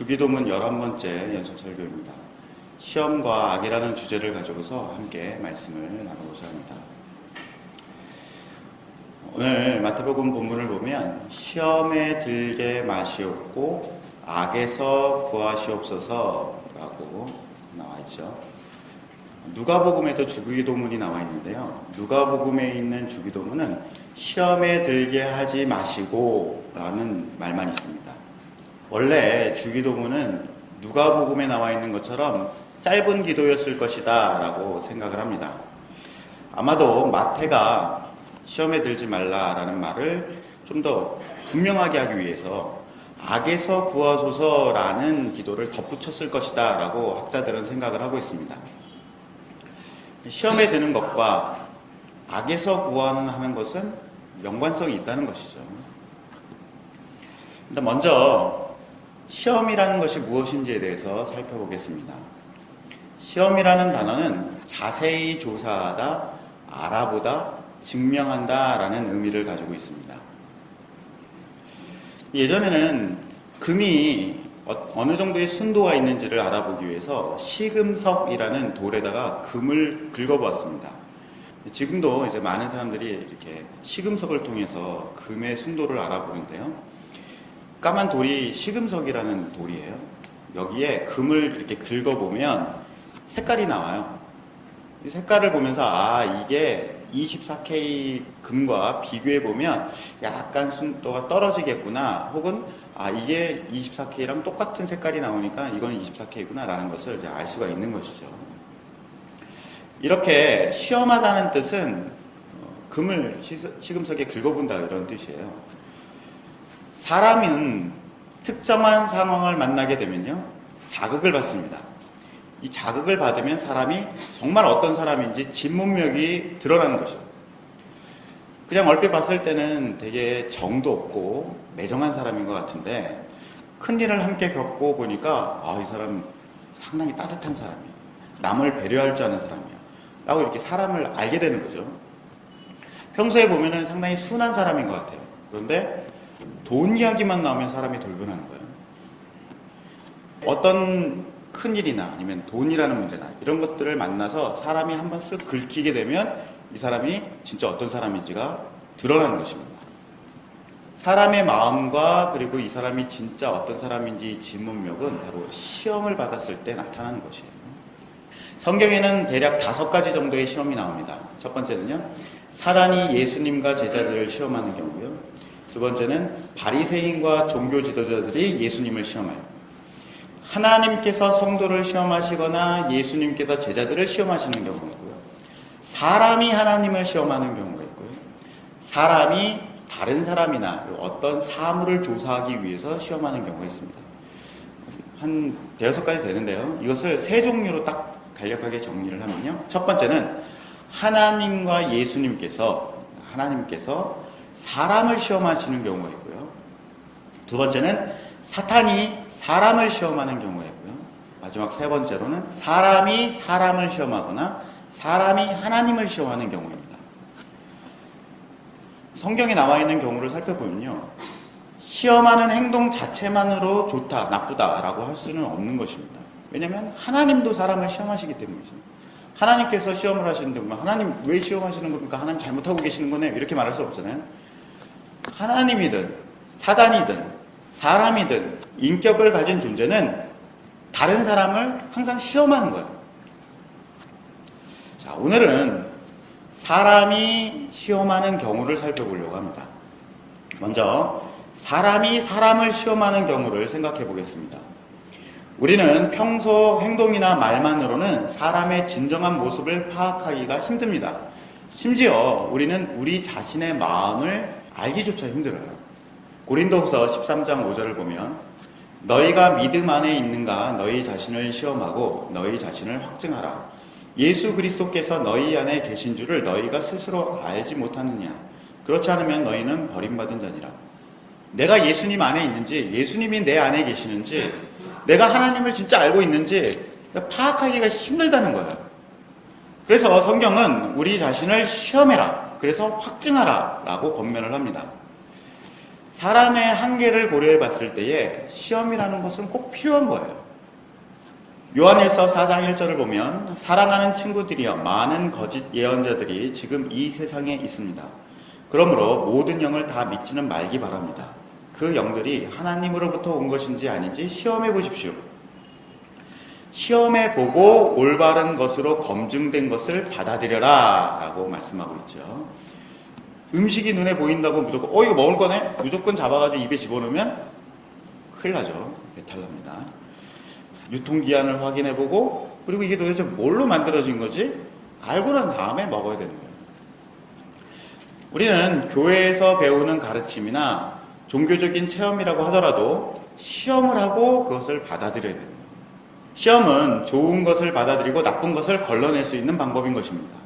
주기도문 11번째 연속 설교입니다. 시험과 악이라는 주제를 가지고서 함께 말씀을 나누고자 합니다. 오늘 마태복음 본문을 보면 시험에 들게 마시옵고 악에서 구하시옵소서라고 나와 있죠. 누가복음에도 주기도문이 나와 있는데요. 누가복음에 있는 주기도문은 시험에 들게 하지 마시고라는 말만 있습니다. 원래 주기도문은 누가복음에 나와 있는 것처럼 짧은 기도였을 것이다라고 생각을 합니다. 아마도 마태가 시험에 들지 말라라는 말을 좀 더 분명하게 하기 위해서 악에서 구하소서라는 기도를 덧붙였을 것이다라고 학자들은 생각을 하고 있습니다. 시험에 드는 것과 악에서 구하는 하는 것은 연관성이 있다는 것이죠. 먼저 시험이라는 것이 무엇인지에 대해서 살펴보겠습니다. 시험이라는 단어는 자세히 조사하다, 알아보다, 증명한다 라는 의미를 가지고 있습니다. 예전에는 금이 어- 어느 정도의 순도가 있는지를 알아보기 위해서 시금석이라는 돌에다가 금을 긁어보았습니다. 지금도 이제 많은 사람들이 이렇게 시금석을 통해서 금의 순도를 알아보는데요. 까만 돌이 시금석이라는 돌이에요. 여기에 금을 이렇게 긁어보면 색깔이 나와요. 이 색깔을 보면서 아 이게 24K 금과 비교해 보면 약간 순도가 떨어지겠구나 혹은 아 이게 24K랑 똑같은 색깔이 나오니까 이거는 24K구나 라는 것을 이제 알 수가 있는 것이죠. 이렇게 시험하다는 뜻은 어, 금을 시- 시금석에 긁어본다 이런 뜻이에요. 사람은 특정한 상황을 만나게 되면요 자극을 받습니다. 이 자극을 받으면 사람이 정말 어떤 사람인지 진문맥이 드러나는 거죠. 그냥 얼핏 봤을 때는 되게 정도 없고 매정한 사람인 것 같은데 큰 일을 함께 겪고 보니까 아, 이 사람 상당히 따뜻한 사람이야. 남을 배려할 줄 아는 사람이야. 라고 이렇게 사람을 알게 되는 거죠. 평소에 보면은 상당히 순한 사람인 것 같아요. 그런데 돈 이야기만 나오면 사람이 돌변하는 거예요. 어떤 큰 일이나 아니면 돈이라는 문제나 이런 것들을 만나서 사람이 한번 쓱 긁히게 되면 이 사람이 진짜 어떤 사람인지가 드러나는 것입니다. 사람의 마음과 그리고 이 사람이 진짜 어떤 사람인지 진문력은 바로 시험을 받았을 때 나타나는 것이에요. 성경에는 대략 다섯 가지 정도의 시험이 나옵니다. 첫 번째는요, 사단이 예수님과 제자들을 시험하는 경우요. 두 번째는 바리새인과 종교 지도자들이 예수님을 시험해요. 하나님께서 성도를 시험하시거나 예수님께서 제자들을 시험하시는 경우가 있고요. 사람이 하나님을 시험하는 경우가 있고요. 사람이 다른 사람이나 어떤 사물을 조사하기 위해서 시험하는 경우가 있습니다. 한 대여섯 가지 되는데요. 이것을 세 종류로 딱 간략하게 정리를 하면요. 첫 번째는 하나님과 예수님께서 하나님께서 사람을 시험하시는 경우가 있고요. 두 번째는 사탄이 사람을 시험하는 경우가 있고요. 마지막 세 번째로는 사람이 사람을 시험하거나 사람이 하나님을 시험하는 경우입니다. 성경에 나와 있는 경우를 살펴보면요. 시험하는 행동 자체만으로 좋다, 나쁘다라고 할 수는 없는 것입니다. 왜냐하면 하나님도 사람을 시험하시기 때문이죠. 하나님께서 시험을 하시는데 뭐 하나님 왜 시험하시는 겁니까? 하나님 잘못하고 계시는 거네 이렇게 말할 수 없잖아요. 하나님이든 사단이든 사람이든 인격을 가진 존재는 다른 사람을 항상 시험하는 거예요. 자, 오늘은 사람이 시험하는 경우를 살펴보려고 합니다. 먼저 사람이 사람을 시험하는 경우를 생각해 보겠습니다. 우리는 평소 행동이나 말만으로는 사람의 진정한 모습을 파악하기가 힘듭니다. 심지어 우리는 우리 자신의 마음을 알기조차 힘들어요. 고린도후서 13장 5절을 보면 너희가 믿음 안에 있는가 너희 자신을 시험하고 너희 자신을 확증하라. 예수 그리스도께서 너희 안에 계신 줄을 너희가 스스로 알지 못하느냐. 그렇지 않으면 너희는 버림받은 자니라. 내가 예수님 안에 있는지, 예수님이 내 안에 계시는지, 내가 하나님을 진짜 알고 있는지 파악하기가 힘들다는 거예요. 그래서 성경은 우리 자신을 시험해라. 그래서 확증하라. 라고 권면을 합니다. 사람의 한계를 고려해 봤을 때에 시험이라는 것은 꼭 필요한 거예요. 요한일서 4장 1절을 보면 사랑하는 친구들이여 많은 거짓 예언자들이 지금 이 세상에 있습니다. 그러므로 모든 영을 다 믿지는 말기 바랍니다. 그 영들이 하나님으로부터 온 것인지 아닌지 시험해 보십시오. 시험해 보고 올바른 것으로 검증된 것을 받아들여라 라고 말씀하고 있죠. 음식이 눈에 보인다고 무조건 어 이거 먹을 거네? 무조건 잡아가지고 입에 집어넣으면 큰일 나죠. 배탈 납니다. 유통기한을 확인해 보고 그리고 이게 도대체 뭘로 만들어진 거지? 알고 난 다음에 먹어야 되는 거예요. 우리는 교회에서 배우는 가르침이나 종교적인 체험이라고 하더라도 시험을 하고 그것을 받아들여야 돼요 시험은 좋은 것을 받아들이고 나쁜 것을 걸러낼 수 있는 방법인 것입니다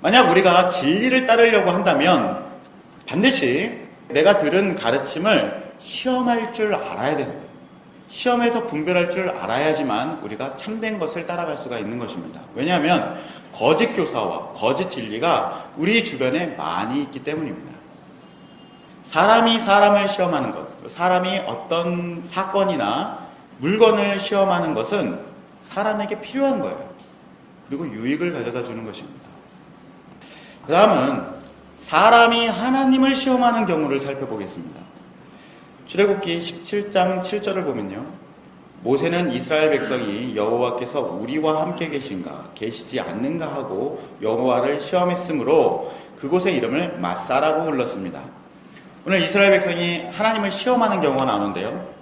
만약 우리가 진리를 따르려고 한다면 반드시 내가 들은 가르침을 시험할 줄 알아야 되는 거예요. 시험에서 분별할 줄 알아야지만 우리가 참된 것을 따라갈 수가 있는 것입니다. 왜냐하면 거짓 교사와 거짓 진리가 우리 주변에 많이 있기 때문입니다. 사람이 사람을 시험하는 것, 사람이 어떤 사건이나 물건을 시험하는 것은 사람에게 필요한 거예요. 그리고 유익을 가져다 주는 것입니다. 그 다음은 사람이 하나님을 시험하는 경우를 살펴보겠습니다. 출애굽기 17장 7절을 보면요. 모세는 이스라엘 백성이 여호와께서 우리와 함께 계신가 계시지 않는가 하고 여호와를 시험했으므로 그곳의 이름을 마사라고 불렀습니다. 오늘 이스라엘 백성이 하나님을 시험하는 경우가 나오는데요.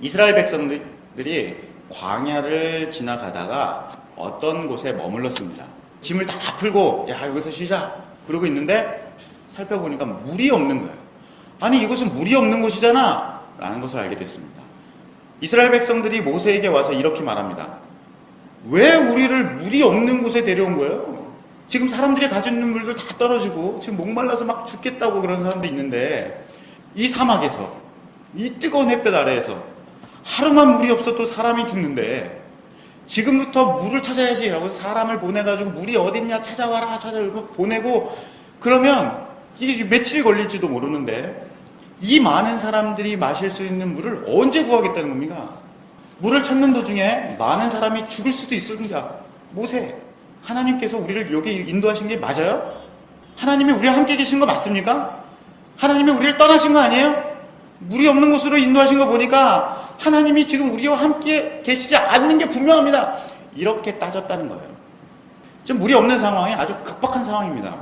이스라엘 백성들이 광야를 지나가다가 어떤 곳에 머물렀습니다. 짐을 다 풀고 야 여기서 쉬자 그러고 있는데 살펴보니까 물이 없는 거예요. 아니 이곳은 물이 없는 곳이잖아 라는 것을 알게 됐습니다. 이스라엘 백성들이 모세에게 와서 이렇게 말합니다. 왜 우리를 물이 없는 곳에 데려온 거예요? 지금 사람들이 가지고 있는 물들 다 떨어지고 지금 목말라서 막 죽겠다고 그런 사람도 있는데 이 사막에서 이 뜨거운 햇볕 아래에서 하루만 물이 없어도 사람이 죽는데 지금부터 물을 찾아야지 라고 사람을 보내가지고 물이 어딨냐 찾아와라 찾아 보내고 그러면 이게 며칠이 걸릴지도 모르는데 이 많은 사람들이 마실 수 있는 물을 언제 구하겠다는 겁니까? 물을 찾는 도중에 많은 사람이 죽을 수도 있습니다. 모세, 하나님께서 우리를 여기 인도하신 게 맞아요? 하나님이 우리와 함께 계신 거 맞습니까? 하나님이 우리를 떠나신 거 아니에요? 물이 없는 곳으로 인도하신 거 보니까 하나님이 지금 우리와 함께 계시지 않는 게 분명합니다. 이렇게 따졌다는 거예요. 지금 물이 없는 상황이 아주 급박한 상황입니다.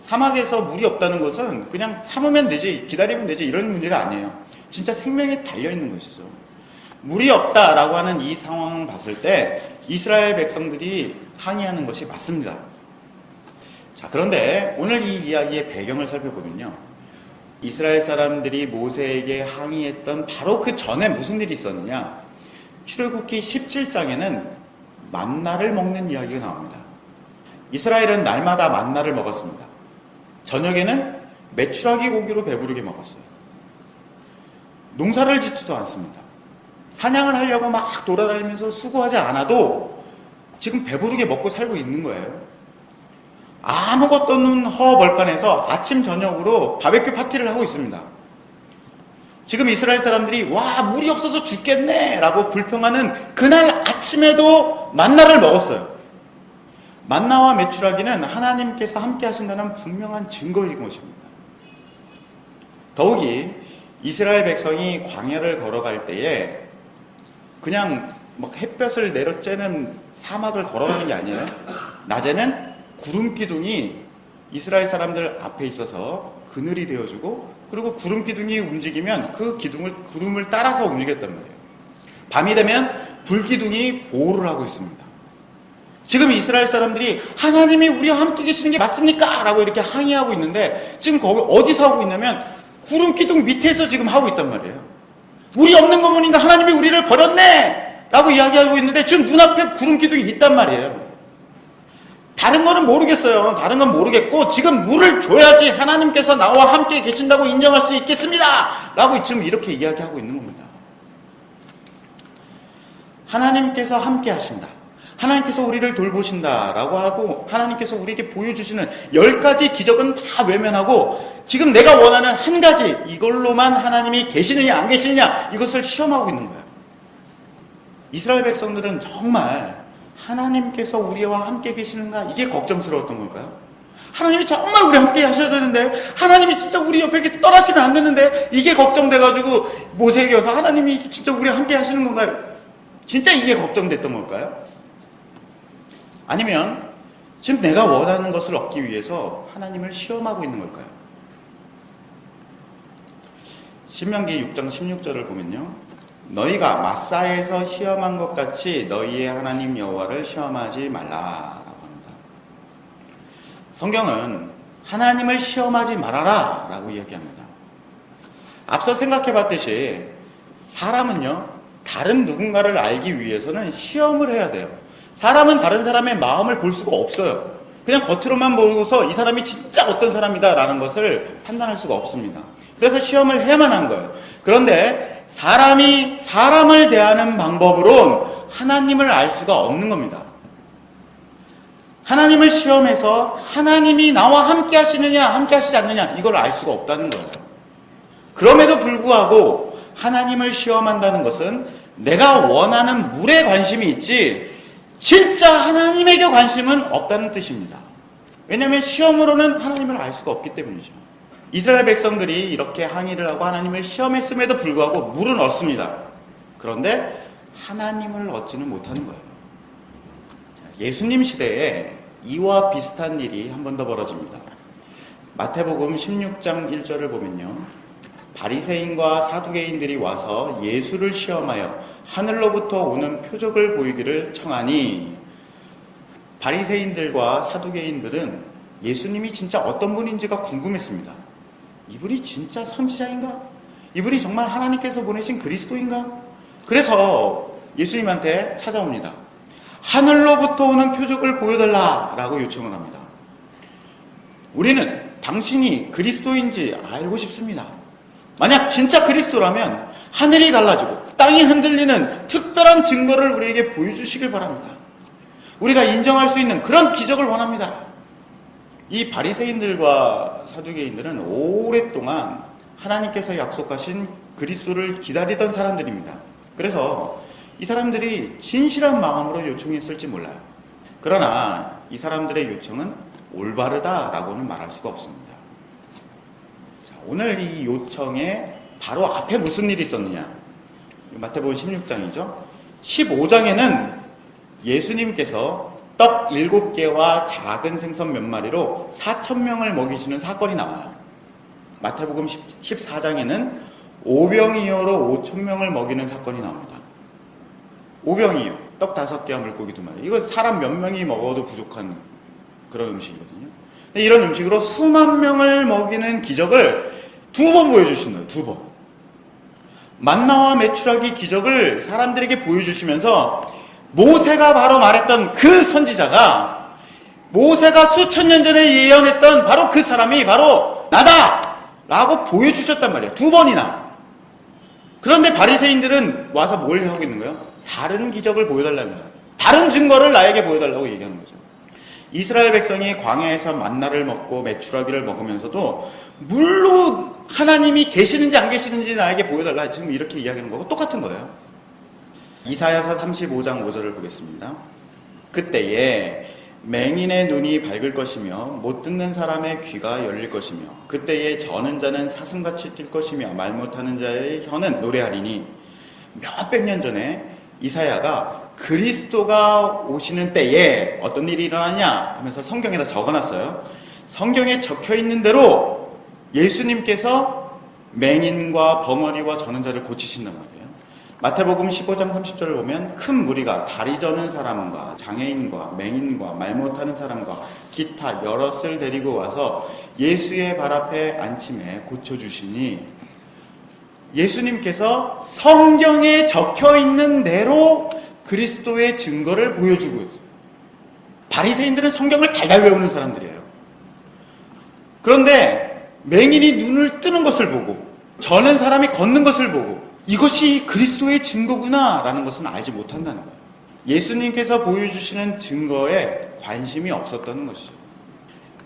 사막에서 물이 없다는 것은 그냥 참으면 되지, 기다리면 되지, 이런 문제가 아니에요. 진짜 생명에 달려있는 것이죠. 물이 없다라고 하는 이 상황을 봤을 때 이스라엘 백성들이 항의하는 것이 맞습니다. 자, 그런데 오늘 이 이야기의 배경을 살펴보면요. 이스라엘 사람들이 모세에게 항의했던 바로 그 전에 무슨 일이 있었느냐? 출애굽기 17장에는 만나를 먹는 이야기가 나옵니다. 이스라엘은 날마다 만나를 먹었습니다. 저녁에는 메추라기 고기로 배부르게 먹었어요. 농사를 짓지도 않습니다. 사냥을 하려고 막 돌아다니면서 수고하지 않아도 지금 배부르게 먹고 살고 있는 거예요. 아무것도 없는 허벌판에서 아침 저녁으로 바베큐 파티를 하고 있습니다. 지금 이스라엘 사람들이 와 물이 없어서 죽겠네 라고 불평하는 그날 아침에도 만나를 먹었어요. 만나와 메추라기는 하나님께서 함께 하신다는 분명한 증거인 것입니다. 더욱이 이스라엘 백성이 광야를 걸어갈 때에 그냥 막 햇볕을 내려쬐는 사막을 걸어가는 게 아니에요. 낮에는 구름 기둥이 이스라엘 사람들 앞에 있어서 그늘이 되어주고 그리고 구름 기둥이 움직이면 그 기둥을 구름을 따라서 움직였단 말이에요. 밤이 되면 불 기둥이 보호를 하고 있습니다. 지금 이스라엘 사람들이 하나님이 우리와 함께 계시는 게 맞습니까? 라고 이렇게 항의하고 있는데 지금 거기 어디서 하고 있냐면 구름 기둥 밑에서 지금 하고 있단 말이에요. 우리 없는 거 보니까 하나님이 우리를 버렸네! 라고 이야기하고 있는데 지금 눈앞에 구름 기둥이 있단 말이에요. 다른 거는 모르겠어요. 다른 건 모르겠고 지금 물을 줘야지 하나님께서 나와 함께 계신다고 인정할 수 있겠습니다. 라고 지금 이렇게 이야기하고 있는 겁니다. 하나님께서 함께 하신다. 하나님께서 우리를 돌보신다라고 하고 하나님께서 우리에게 보여주시는 열 가지 기적은 다 외면하고 지금 내가 원하는 한 가지 이걸로만 하나님이 계시느냐 안 계시느냐 이것을 시험하고 있는 거예요. 이스라엘 백성들은 정말 하나님께서 우리와 함께 계시는가 이게 걱정스러웠던 걸까요? 하나님이 정말 우리 함께 하셔야 되는데 하나님이 진짜 우리 옆에 떠나시면 안 되는데 이게 걱정돼가지고 모세에게 와서 하나님이 진짜 우리 함께 하시는 건가요? 진짜 이게 걱정됐던 걸까요? 아니면 지금 내가 원하는 것을 얻기 위해서 하나님을 시험하고 있는 걸까요? 신명기 6장 16절을 보면요. 너희가 마사에서 시험한 것 같이 너희의 하나님 여호와를 시험하지 말라라고 합니다. 성경은 하나님을 시험하지 말아라라고 이야기합니다. 앞서 생각해 봤듯이 사람은요. 다른 누군가를 알기 위해서는 시험을 해야 돼요. 사람은 다른 사람의 마음을 볼 수가 없어요. 그냥 겉으로만 보고서 이 사람이 진짜 어떤 사람이다라는 것을 판단할 수가 없습니다. 그래서 시험을 해야만 한 거예요. 그런데 사람이 사람을 대하는 방법으로 하나님을 알 수가 없는 겁니다. 하나님을 시험해서 하나님이 나와 함께 하시느냐, 함께 하시지 않느냐, 이걸 알 수가 없다는 거예요. 그럼에도 불구하고 하나님을 시험한다는 것은 내가 원하는 물에 관심이 있지, 진짜 하나님에게 관심은 없다는 뜻입니다. 왜냐하면 시험으로는 하나님을 알 수가 없기 때문이죠. 이스라엘 백성들이 이렇게 항의를 하고 하나님을 시험했음에도 불구하고 물은 얻습니다. 그런데 하나님을 얻지는 못하는 거예요. 예수님 시대에 이와 비슷한 일이 한 번 더 벌어집니다. 마태복음 16장 1절을 보면요. 바리새인과 사두개인들이 와서 예수를 시험하여 하늘로부터 오는 표적을 보이기를 청하니 바리새인들과 사두개인들은 예수님이 진짜 어떤 분인지가 궁금했습니다. 이분이 진짜 선지자인가? 이분이 정말 하나님께서 보내신 그리스도인가? 그래서 예수님한테 찾아옵니다. 하늘로부터 오는 표적을 보여달라 라고 요청을 합니다. 우리는 당신이 그리스도인지 알고 싶습니다. 만약 진짜 그리스도라면 하늘이 갈라지고 땅이 흔들리는 특별한 증거를 우리에게 보여주시길 바랍니다. 우리가 인정할 수 있는 그런 기적을 원합니다. 이 바리새인들과 사두개인들은 오랫동안 하나님께서 약속하신 그리스도를 기다리던 사람들입니다. 그래서 이 사람들이 진실한 마음으로 요청했을지 몰라요. 그러나 이 사람들의 요청은 올바르다라고는 말할 수가 없습니다. 자, 오늘 이 요청에 바로 앞에 무슨 일이 있었느냐? 마태복음 16장이죠. 15장에는 예수님께서 떡 7개와 작은 생선 몇 마리로 4천 명을 먹이시는 사건이 나와요. 마태복음 14장에는 오병이어로 5천 명을 먹이는 사건이 나옵니다. 오병이어, 떡 5개와 물고기 2마리. 이거 사람 몇 명이 먹어도 부족한 그런 음식이거든요. 이런 음식으로 수만 명을 먹이는 기적을 두 번 보여주신 거예요. 두 번. 만나와 메추라기 기적을 사람들에게 보여주시면서 모세가 바로 말했던 그 선지자가 모세가 수천 년 전에 예언했던 바로 그 사람이 바로 나다! 라고 보여주셨단 말이에요. 두 번이나. 그런데 바리새인들은 와서 뭘 하고 있는 거예요? 다른 기적을 보여달라는 거예요. 다른 증거를 나에게 보여달라고 얘기하는 거죠. 이스라엘 백성이 광야에서 만나를 먹고 메추라기를 먹으면서도 물로 하나님이 계시는지 안 계시는지 나에게 보여달라 지금 이렇게 이야기하는 거고 똑같은 거예요. 이사야서 35장 5절을 보겠습니다. 그때에 맹인의 눈이 밝을 것이며 못 듣는 사람의 귀가 열릴 것이며 그때에 저는 자는 사슴같이 뛸 것이며 말 못하는 자의 혀는 노래하리니 몇백 년 전에 이사야가 그리스도가 오시는 때에 어떤 일이 일어나냐 하면서 성경에다 적어놨어요. 성경에 적혀 있는 대로 예수님께서 맹인과 벙어리와 저는 자를 고치신단 말이에요. 마태복음 15장 30절을 보면 큰 무리가 다리 저는 사람과 장애인과 맹인과 말 못하는 사람과 기타 여럿을 데리고 와서 예수의 발 앞에 앉힘에 고쳐주시니 예수님께서 성경에 적혀 있는 대로 그리스도의 증거를 보여주고 있어요. 바리새인들은 성경을 달달 외우는 사람들이에요. 그런데 맹인이 눈을 뜨는 것을 보고 저는 사람이 걷는 것을 보고 이것이 그리스도의 증거구나라는 것은 알지 못한다는 거예요. 예수님께서 보여주시는 증거에 관심이 없었던 것이죠.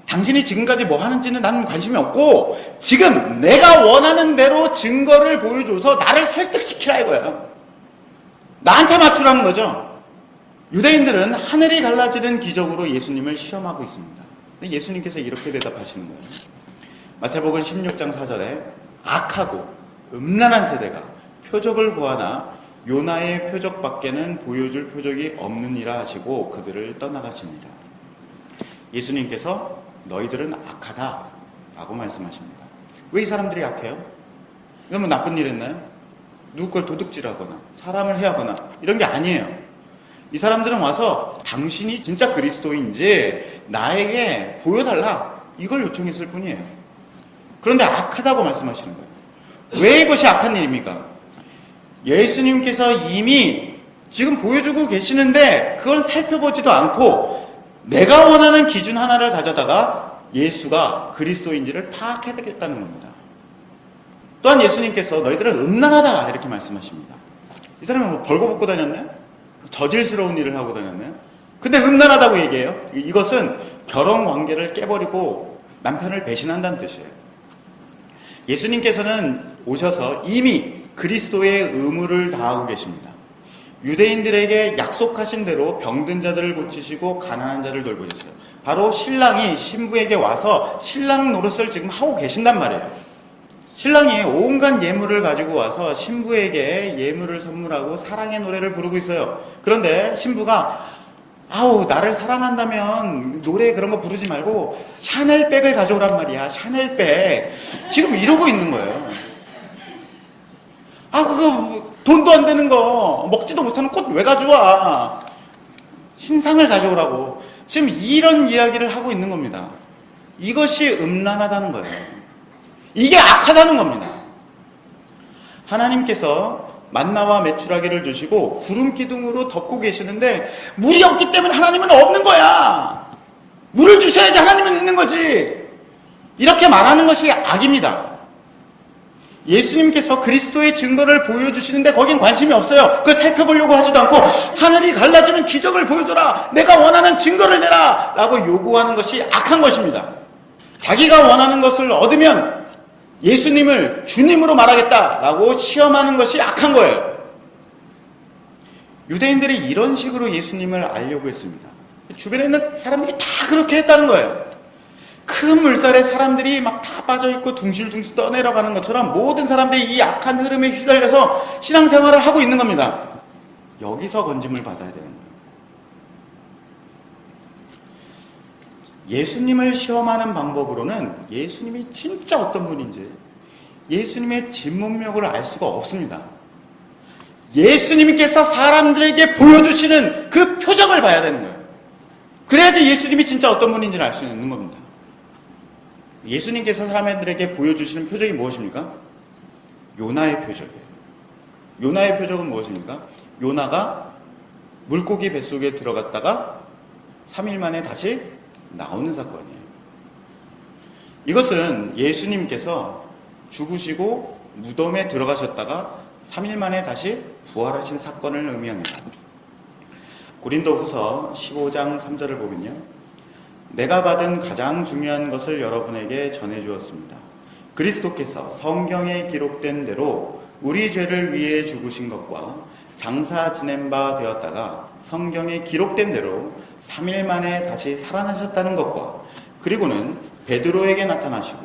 당신이 지금까지 뭐 하는지는 나는 관심이 없고 지금 내가 원하는 대로 증거를 보여줘서 나를 설득시키라 이거야. 나한테 맞추라는 거죠. 유대인들은 하늘이 갈라지는 기적으로 예수님을 시험하고 있습니다. 예수님께서 이렇게 대답하시는 거예요. 마태복음 16장 4절에 악하고 음란한 세대가 표적을 보아나 요나의 표적 밖에는 보여줄 표적이 없느니라 하시고 그들을 떠나가십니다. 예수님께서 너희들은 악하다 라고 말씀하십니다. 왜 이 사람들이 악해요? 이건 뭐 나쁜 일 했나요? 걸 도둑질하거나 사람을 해하거나 이런 게 아니에요. 이 사람들은 와서 당신이 진짜 그리스도인지 나에게 보여달라 이걸 요청했을 뿐이에요. 그런데 악하다고 말씀하시는 거예요. 왜 이것이 악한 일입니까? 예수님께서 이미 지금 보여주고 계시는데 그걸 살펴보지도 않고 내가 원하는 기준 하나를 가져다가 예수가 그리스도인지를 파악해야겠다는 겁니다. 또한 예수님께서 너희들은 음란하다 이렇게 말씀하십니다. 이 사람은 뭐 벌거벗고 다녔나요? 저질스러운 일을 하고 다녔나요? 근데 음란하다고 얘기해요. 이것은 결혼 관계를 깨버리고 남편을 배신한다는 뜻이에요. 예수님께서는 오셔서 이미 그리스도의 의무를 다하고 계십니다. 유대인들에게 약속하신 대로 병든 자들을 고치시고 가난한 자를 돌보셨어요. 바로 신랑이 신부에게 와서 신랑 노릇을 지금 하고 계신단 말이에요. 신랑이 온갖 예물을 가지고 와서 신부에게 예물을 선물하고 사랑의 노래를 부르고 있어요. 그런데 신부가 아우 나를 사랑한다면 노래 그런 거 부르지 말고 샤넬백을 가져오란 말이야. 샤넬백. 지금 이러고 있는 거예요. 아 그거 돈도 안 되는 거 먹지도 못하는 꽃 왜 가져와? 신상을 가져오라고. 지금 이런 이야기를 하고 있는 겁니다. 이것이 음란하다는 거예요. 이게 악하다는 겁니다. 하나님께서 만나와 메추라기를 주시고 구름 기둥으로 덮고 계시는데 물이 없기 때문에 하나님은 없는 거야. 물을 주셔야지 하나님은 있는 거지. 이렇게 말하는 것이 악입니다. 예수님께서 그리스도의 증거를 보여주시는데 거긴 관심이 없어요. 그걸 살펴보려고 하지도 않고 하늘이 갈라지는 기적을 보여줘라. 내가 원하는 증거를 내라. 라고 요구하는 것이 악한 것입니다. 자기가 원하는 것을 얻으면 예수님을 주님으로 말하겠다 라고 시험하는 것이 악한 거예요. 유대인들이 이런 식으로 예수님을 알려고 했습니다. 주변에 있는 사람들이 다 그렇게 했다는 거예요. 큰 물살에 사람들이 막 다 빠져있고 둥실둥실 떠내려가는 것처럼 모든 사람들이 이 악한 흐름에 휘달려서 신앙생활을 하고 있는 겁니다. 여기서 건짐을 받아야 되는 거예요. 예수님을 시험하는 방법으로는 예수님이 진짜 어떤 분인지 예수님의 진문명을 알 수가 없습니다. 예수님께서 사람들에게 보여주시는 그 표정을 봐야 되는 거예요. 그래야지 예수님이 진짜 어떤 분인지를 알 수 있는 겁니다. 예수님께서 사람들에게 보여주시는 표정이 무엇입니까? 요나의 표정이에요. 요나의 표정은 무엇입니까? 요나가 물고기 뱃속에 들어갔다가 3일 만에 다시 나오는 사건이에요. 이것은 예수님께서 죽으시고 무덤에 들어가셨다가 3일 만에 다시 부활하신 사건을 의미합니다. 고린도 후서 15장 3절을 보면요. 내가 받은 가장 중요한 것을 여러분에게 전해 주었습니다. 그리스도께서 성경에 기록된 대로 우리 죄를 위해 죽으신 것과 장사 지낸 바 되었다가 성경에 기록된 대로 3일 만에 다시 살아나셨다는 것과 그리고는 베드로에게 나타나시고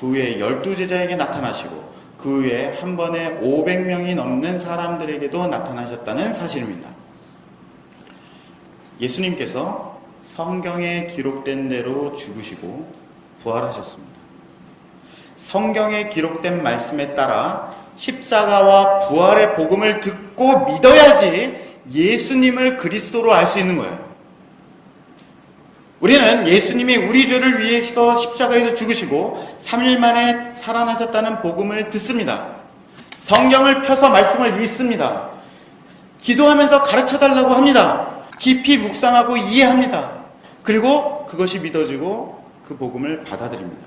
그 후에 열두 제자에게 나타나시고 그 후에 한 번에 500명이 넘는 사람들에게도 나타나셨다는 사실입니다. 예수님께서 성경에 기록된 대로 죽으시고 부활하셨습니다. 성경에 기록된 말씀에 따라 십자가와 부활의 복음을 듣고 믿어야지 예수님을 그리스도로 알 수 있는 거예요. 우리는 예수님이 우리 죄를 위해서 십자가에서 죽으시고 3일 만에 살아나셨다는 복음을 듣습니다. 성경을 펴서 말씀을 읽습니다. 기도하면서 가르쳐 달라고 합니다. 깊이 묵상하고 이해합니다. 그리고 그것이 믿어지고 그 복음을 받아들입니다.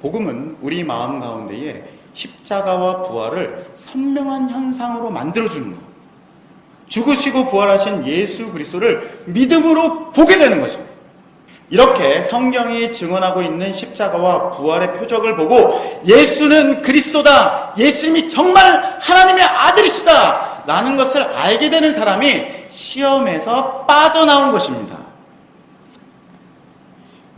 복음은 우리 마음 가운데에 십자가와 부활을 선명한 형상으로 만들어주는 것. 죽으시고 부활하신 예수 그리스도를 믿음으로 보게 되는 것입니다. 이렇게 성경이 증언하고 있는 십자가와 부활의 표적을 보고 예수는 그리스도다. 예수님이 정말 하나님의 아들이시다. 라는 것을 알게 되는 사람이 시험에서 빠져나온 것입니다.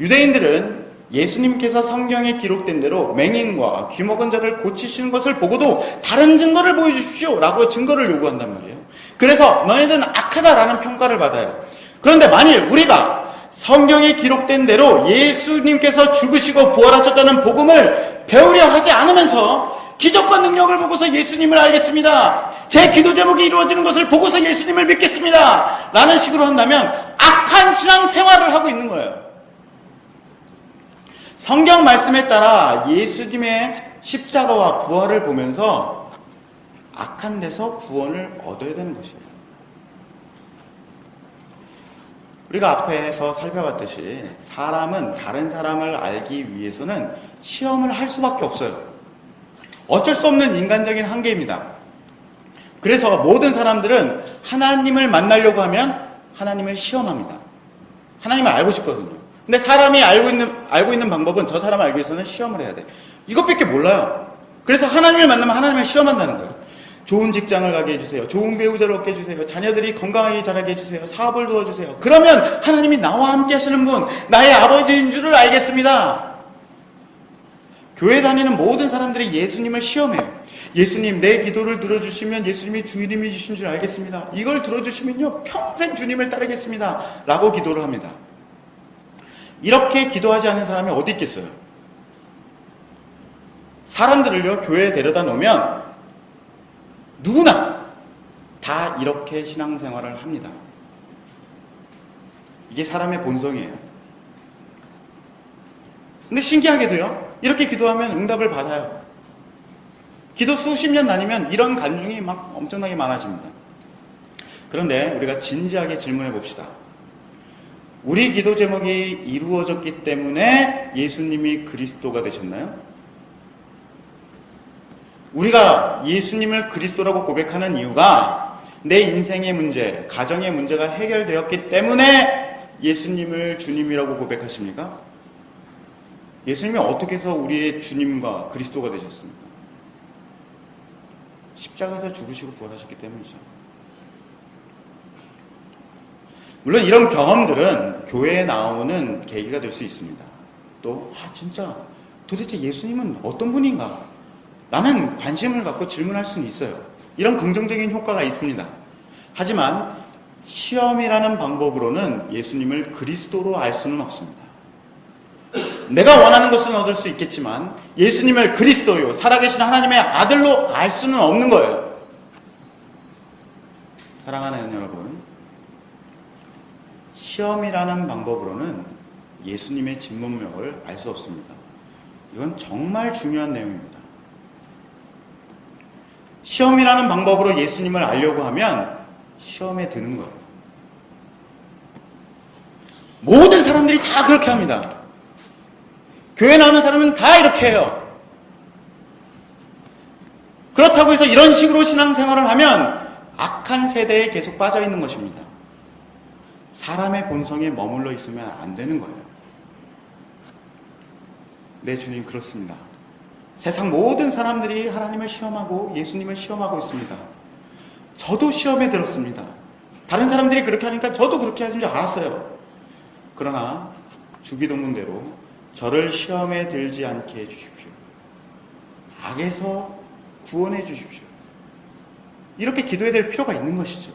유대인들은 예수님께서 성경에 기록된 대로 맹인과 귀먹은 자를 고치시는 것을 보고도 다른 증거를 보여주십시오. 라고 증거를 요구한단 말이에요. 그래서 너희들은 악하다라는 평가를 받아요. 그런데 만일 우리가 성경에 기록된 대로 예수님께서 죽으시고 부활하셨다는 복음을 배우려 하지 않으면서 기적과 능력을 보고서 예수님을 알겠습니다. 제 기도 제목이 이루어지는 것을 보고서 예수님을 믿겠습니다. 라는 식으로 한다면 악한 신앙 생활을 하고 있는 거예요. 성경 말씀에 따라 예수님의 십자가와 부활을 보면서 악한 데서 구원을 얻어야 되는 것이에요. 우리가 앞에서 살펴봤듯이 사람은 다른 사람을 알기 위해서는 시험을 할 수밖에 없어요. 어쩔 수 없는 인간적인 한계입니다. 그래서 모든 사람들은 하나님을 만나려고 하면 하나님을 시험합니다. 하나님을 알고 싶거든요. 근데 사람이 알고 있는, 알고 있는 방법은 저 사람을 알기 위해서는 시험을 해야 돼. 이것밖에 몰라요. 그래서 하나님을 만나면 하나님을 시험한다는 거예요. 좋은 직장을 가게 해주세요. 좋은 배우자를 얻게 해주세요. 자녀들이 건강하게 자라게 해주세요. 사업을 도와주세요. 그러면 하나님이 나와 함께 하시는 분, 나의 아버지인 줄을 알겠습니다. 교회 다니는 모든 사람들이 예수님을 시험해요. 예수님, 내 기도를 들어주시면 예수님이 주님이신 줄 알겠습니다. 이걸 들어주시면요, 평생 주님을 따르겠습니다. 라고 기도를 합니다. 이렇게 기도하지 않는 사람이 어디 있겠어요? 사람들을요, 교회에 데려다 놓으면 누구나 다 이렇게 신앙생활을 합니다. 이게 사람의 본성이에요. 근데 신기하게도요, 이렇게 기도하면 응답을 받아요. 기도 수십 년 다니면 이런 간증이 막 엄청나게 많아집니다. 그런데 우리가 진지하게 질문해 봅시다. 우리 기도 제목이 이루어졌기 때문에 예수님이 그리스도가 되셨나요? 우리가 예수님을 그리스도라고 고백하는 이유가 내 인생의 문제, 가정의 문제가 해결되었기 때문에 예수님을 주님이라고 고백하십니까? 예수님이 어떻게 해서 우리의 주님과 그리스도가 되셨습니까? 십자가에서 죽으시고 부활하셨기 때문이죠. 물론 이런 경험들은 교회에 나오는 계기가 될 수 있습니다. 또, 아, 진짜 도대체 예수님은 어떤 분인가? 라는 관심을 갖고 질문할 수는 있어요. 이런 긍정적인 효과가 있습니다. 하지만 시험이라는 방법으로는 예수님을 그리스도로 알 수는 없습니다. 내가 원하는 것은 얻을 수 있겠지만 예수님을 그리스도요, 살아계신 하나님의 아들로 알 수는 없는 거예요. 사랑하는 여러분, 시험이라는 방법으로는 예수님의 진문명을 알 수 없습니다. 이건 정말 중요한 내용입니다. 시험이라는 방법으로 예수님을 알려고 하면 시험에 드는 거예요. 모든 사람들이 다 그렇게 합니다. 교회 나오는 사람은 다 이렇게 해요. 그렇다고 해서 이런 식으로 신앙생활을 하면 악한 세대에 계속 빠져 있는 것입니다. 사람의 본성에 머물러 있으면 안 되는 거예요. 네, 주님, 그렇습니다. 세상 모든 사람들이 하나님을 시험하고 예수님을 시험하고 있습니다. 저도 시험에 들었습니다. 다른 사람들이 그렇게 하니까 저도 그렇게 하는 줄 알았어요. 그러나 주기도문대로 저를 시험에 들지 않게 해주십시오. 악에서 구원해 주십시오. 이렇게 기도해야 될 필요가 있는 것이죠.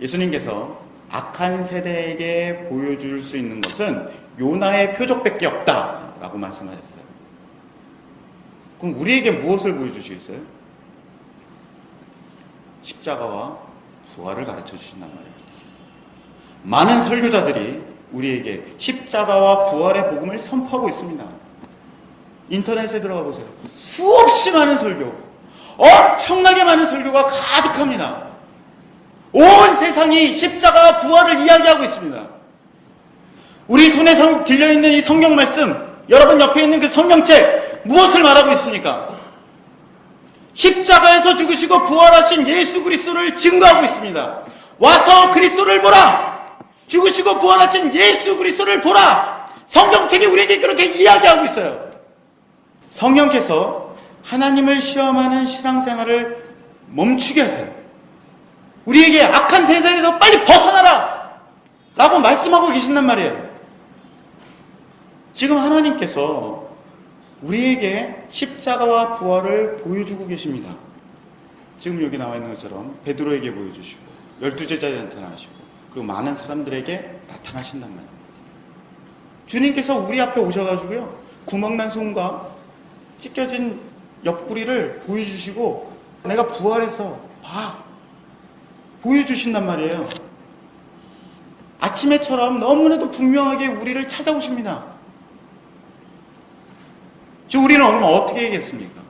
예수님께서 악한 세대에게 보여줄 수 있는 것은 요나의 표적밖에 없다. 라고 말씀하셨어요. 그럼 우리에게 무엇을 보여주시겠어요? 십자가와 부활을 가르쳐 주신단 말이에요. 많은 설교자들이 우리에게 십자가와 부활의 복음을 선포하고 있습니다. 인터넷에 들어가 보세요. 수없이 많은 설교, 엄청나게 많은 설교가 가득합니다. 온 세상이 십자가와 부활을 이야기하고 있습니다. 우리 손에 들려있는 이 성경 말씀, 여러분 옆에 있는 그 성경책 무엇을 말하고 있습니까? 십자가에서 죽으시고 부활하신 예수 그리스도를 증거하고 있습니다. 와서 그리스도를 보라. 죽으시고 부활하신 예수 그리스도를 보라. 성경책이 우리에게 그렇게 이야기하고 있어요. 성령께서 하나님을 시험하는 신앙생활을 멈추게 하세요. 우리에게 악한 세상에서 빨리 벗어나라! 라고 말씀하고 계신단 말이에요. 지금 하나님께서 우리에게 십자가와 부활을 보여주고 계십니다. 지금 여기 나와 있는 것처럼 베드로에게 보여주시고 열두 제자에 나타나시고 그리고 많은 사람들에게 나타나신단 말이에요. 주님께서 우리 앞에 오셔가지고요 구멍난 손과 찢겨진 옆구리를 보여주시고 내가 부활해서 봐 보여주신단 말이에요. 아침에처럼 너무나도 분명하게 우리를 찾아오십니다. 지금 우리는 얼마 어떻게 얘기했습니까?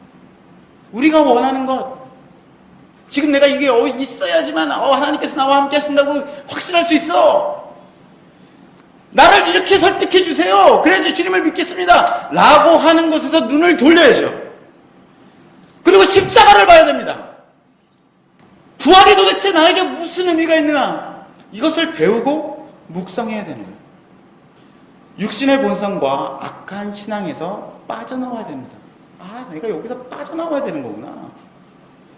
우리가 원하는 것, 지금 내가 이게 어, 있어야지만 어, 하나님께서 나와 함께 하신다고 확신할 수 있어. 나를 이렇게 설득해 주세요. 그래야지 주님을 믿겠습니다. 라고 하는 것에서 눈을 돌려야죠. 그리고 십자가를 봐야 됩니다. 부활이 도대체 나에게 무슨 의미가 있느냐? 이것을 배우고 묵상해야 거예요. 육신의 본성과 악한 신앙에서 빠져나와야 됩니다. 아, 내가 여기서 빠져나와야 되는 거구나.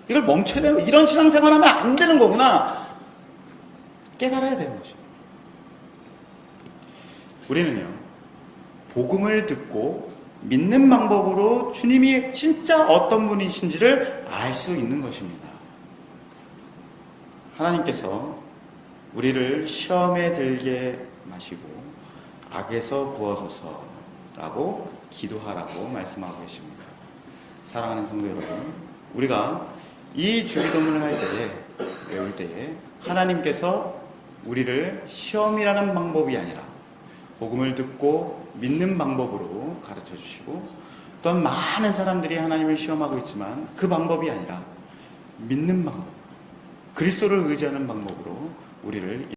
이걸 멈춰야 되는 거 이런 신앙생활 하면 안 되는 거구나. 깨달아야 되는 것이죠. 우리는요, 복음을 듣고 믿는 방법으로 주님이 진짜 어떤 분이신지를 알 수 있는 것입니다. 하나님께서 우리를 시험에 들게 마시고 악에서 구하소서라고 기도하라고 말씀하고 계십니다. 사랑하는 성도 여러분, 우리가 이 주기도문을 할 때에 외울 때에 하나님께서 우리를 시험이라는 방법이 아니라 복음을 듣고 믿는 방법으로 가르쳐 주시고 또한 많은 사람들이 하나님을 시험하고 있지만 그 방법이 아니라 믿는 방법, 그리스도를 의지하는 방법으로 우리를